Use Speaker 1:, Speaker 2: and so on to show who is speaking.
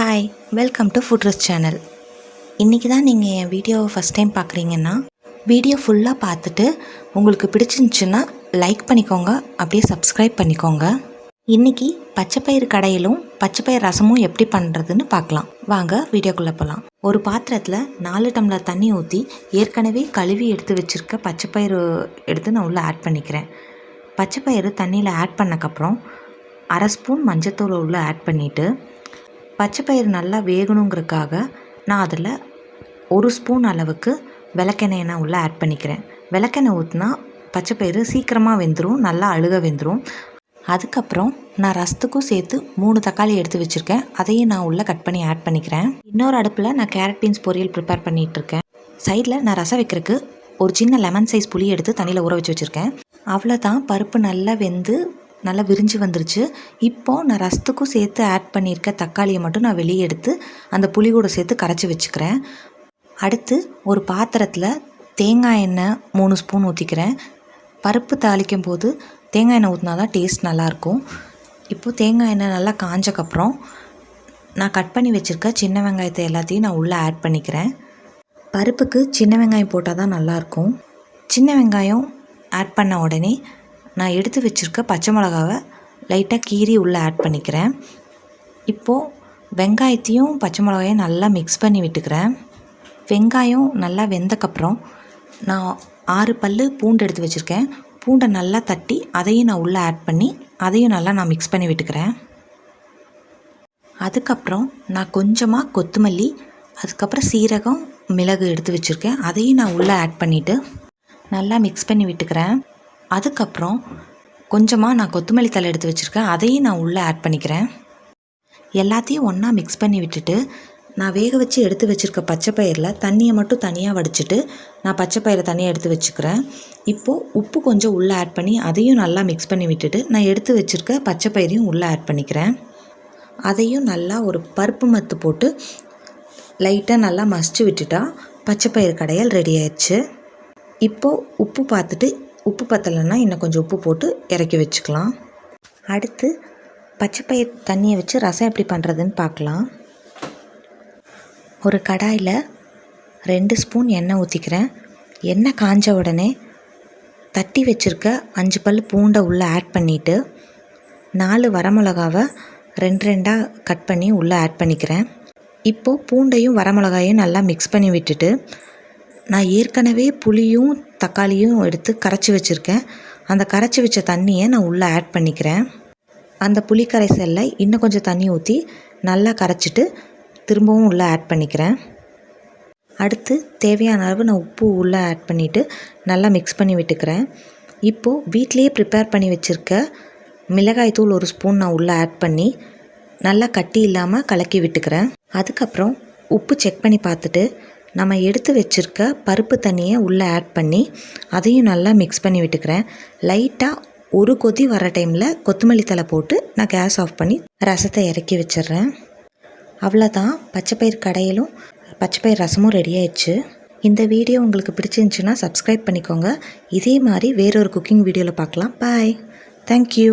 Speaker 1: Hi welcome to food ஃபுட்ரஸ் channel இன்றைக்கி தான் நீங்கள் என் வீடியோவை ஃபஸ்ட் டைம் பார்க்குறீங்கன்னா வீடியோ ஃபுல்லாக பார்த்துட்டு உங்களுக்கு பிடிச்சிருந்துச்சுன்னா லைக் பண்ணிக்கோங்க அப்படியே சப்ஸ்கிரைப் பண்ணிக்கோங்க. இன்றைக்கி பச்சைப்பயிறு கடையிலும் பச்சைப்பயிறு ரசமும் எப்படி பண்ணுறதுன்னு பார்க்கலாம். வாங்க வீடியோக்குள்ளே போகலாம் ஒரு பாத்திரத்தில் நாலு டம்ளர் தண்ணி ஊற்றி ஏற்கனவே கழுவி எடுத்து வச்சுருக்க பச்சைப்பயிறு எடுத்து நான் உள்ளே ஆட் பண்ணிக்கிறேன். பச்சைப்பயிறு தண்ணியில் ஆட் பண்ணக்கப்புறம் அரை ஸ்பூன் மஞ்சத்தூள் உள்ளே ஆட் பண்ணிவிட்டு பச்சைப்பயிறு நல்லா வேகணுங்கிறதுக்காக நான் அதில் ஒரு ஸ்பூன் அளவுக்கு விளக்கெண்ணெயை நான் உள்ளே ஆட் பண்ணிக்கிறேன். விளக்கெண்ணெய் ஊற்றினா பச்சைப்பயிறு சீக்கிரமாக வெந்துடும் நல்லா அழுக வெந்துடும் அதுக்கப்புறம் நான் ரசத்துக்கும் சேர்த்து மூணு தக்காளி எடுத்து வச்சுருக்கேன். அதையும் நான் உள்ளே கட் பண்ணி ஆட் பண்ணிக்கிறேன். இன்னொரு அடுப்பில் நான் கேரட் பீன்ஸ் பொரியல் ப்ரிப்பேர் பண்ணிகிட்ருக்கேன். சைடில் நான் ரசம் வைக்கிறதுக்கு ஒரு சின்ன லெமன் சைஸ் புளி எடுத்து தண்ணியில் ஊற வச்சு வச்சுருக்கேன். அவ்வளோதான் பருப்பு நல்லா வெந்து நல்லா விரிஞ்சு வந்துருச்சு. இப்போது நான் ரசத்துக்கும் சேர்த்து ஆட் பண்ணியிருக்க தக்காளியை மட்டும் நான் வெளியே எடுத்து அந்த புளி கூட சேர்த்து கரைச்சி வச்சுக்கிறேன். அடுத்து ஒரு பாத்திரத்தில் தேங்காய் எண்ணெய் மூணு ஸ்பூன் ஊற்றிக்கிறேன் பருப்பு தாளிக்கும் போது தேங்காய் எண்ணெய் ஊற்றினா தான் டேஸ்ட் நல்லாயிருக்கும் இப்போது தேங்காய் எண்ணெய் நல்லா காஞ்சக்கப்புறம் நான் கட் பண்ணி வச்சுருக்க சின்ன வெங்காயத்தை எல்லாத்தையும் நான் உள்ளே ஆட் பண்ணிக்கிறேன். பருப்புக்கு சின்ன வெங்காயம் போட்டால் தான் நல்லாயிருக்கும் சின்ன வெங்காயம் ஆட் பண்ண உடனே நான் எடுத்து வச்சுருக்க பச்சை மிளகாவை லைட்டாக கீறி உள்ளே ஆட் பண்ணிக்கிறேன். இப்போது வெங்காயத்தையும் பச்சை மிளகாயும் நல்லா மிக்ஸ் பண்ணி விட்டுக்கிறேன். வெங்காயம் நல்லா வெந்தக்கப்புறம் நான் ஆறு பல் பூண்டு எடுத்து வச்சுருக்கேன். பூண்டை நல்லா தட்டி அதையும் நான் உள்ளே ஆட் பண்ணி அதையும் நல்லா நான் மிக்ஸ் பண்ணி விட்டுக்கிறேன். அதுக்கப்புறம் நான் கொஞ்சமாக கொத்தமல்லி அதுக்கப்புறம் சீரகம் மிளகு எடுத்து வச்சுருக்கேன். அதையும் நான் உள்ளே ஆட் பண்ணிவிட்டு நல்லா மிக்ஸ் பண்ணி விட்டுக்கிறேன். அதுக்கப்புறம் கொஞ்சமாக நான் கொத்தமல்லி தலை எடுத்து வச்சுருக்கேன். அதையும் நான் உள்ளே ஆட் பண்ணிக்கிறேன். எல்லாத்தையும் ஒன்றா மிக்ஸ் பண்ணி விட்டுட்டு நான் வேக வச்சு எடுத்து வச்சுருக்க பச்சை பயிரில் தண்ணியை மட்டும் தனியாக வடிச்சிட்டு நான் பச்சை பயிரை தனியாக எடுத்து வச்சுக்கிறேன். இப்போது உப்பு கொஞ்சம் உள்ளே ஆட் பண்ணி அதையும் நல்லா மிக்ஸ் பண்ணி விட்டுட்டு நான் எடுத்து வச்சுருக்க பச்சை பயிரையும் உள்ளே ஆட் பண்ணிக்கிறேன். அதையும் நல்லா ஒரு பருப்பு மத்து போட்டு லைட்டாக நல்லா மசிச்சு விட்டுட்டா பச்சை பயிறு கடையல் ரெடி ஆயிடுச்சு. இப்போது உப்பு பார்த்துட்டு உப்பு பத்தலைன்னா இன்னும் கொஞ்சம் உப்பு போட்டு இறக்கி வச்சுக்கலாம். அடுத்து பச்சைப்பயிர் தண்ணியை வச்சு ரசம் எப்படி பண்ணுறதுன்னு பார்க்கலாம். ஒரு கடாயில் ரெண்டு ஸ்பூன் எண்ணெய் ஊற்றிக்கிறேன் எண்ணெய் காஞ்ச உடனே தட்டி வச்சுருக்க அஞ்சு பல் பூண்டை உள்ளே ஆட் பண்ணிவிட்டு நாலு வரமிளகாவை ரெண்டு ரெண்டாக கட் பண்ணி உள்ளே ஆட் பண்ணிக்கிறேன். இப்போது பூண்டையும் வரமிளகாயும் நல்லா மிக்ஸ் பண்ணி விட்டுட்டு நான் ஏற்கனவே புளியும் தக்காளியும் எடுத்து கரைச்சி வச்சுருக்கேன். அந்த கரைச்சி வச்ச தண்ணியை நான் உள்ளே ஆட் பண்ணிக்கிறேன். அந்த புளி கரைசலில் இன்னும் கொஞ்சம் தண்ணி ஊற்றி நல்லா கரைச்சிட்டு திரும்பவும் உள்ளே ஆட் பண்ணிக்கிறேன். அடுத்து தேவையான அளவு நான் உப்பு உள்ளே ஆட் பண்ணிவிட்டு நல்லா மிக்ஸ் பண்ணி விட்டுக்கிறேன். இப்போது வீட்லேயே ப்ரிப்பேர் பண்ணி வச்சுருக்க மிளகாய் தூள் ஒரு ஸ்பூன் நான் உள்ளே ஆட் பண்ணி நல்லா கட்டி இல்லாமல் கலக்கி விட்டுக்கிறேன். அதுக்கப்புறம் உப்பு செக் பண்ணி பார்த்துட்டு நம்ம எடுத்து வச்சுருக்க பருப்பு தண்ணியை உள்ளே ஆட் பண்ணி அதையும் நல்லா மிக்ஸ் பண்ணி விட்டுக்கிறேன். லைட்டாக ஒரு கொதி வர டைமில் கொத்தமல்லி தலை போட்டு நான் கேஸ் ஆஃப் பண்ணி ரசத்தை இறக்கி வச்சிடுறேன். அவ்வளோதான் பச்சைப்பயிர் கடையிலும் பச்சைப்பயிர் ரசமும் ரெடி ஆயிடுச்சு. இந்த வீடியோ உங்களுக்கு பிடிச்சிருந்துச்சுன்னா சப்ஸ்கிரைப் பண்ணிக்கோங்க. இதே மாதிரி வேறொரு குக்கிங் வீடியோவில் பார்க்கலாம். Bye thank you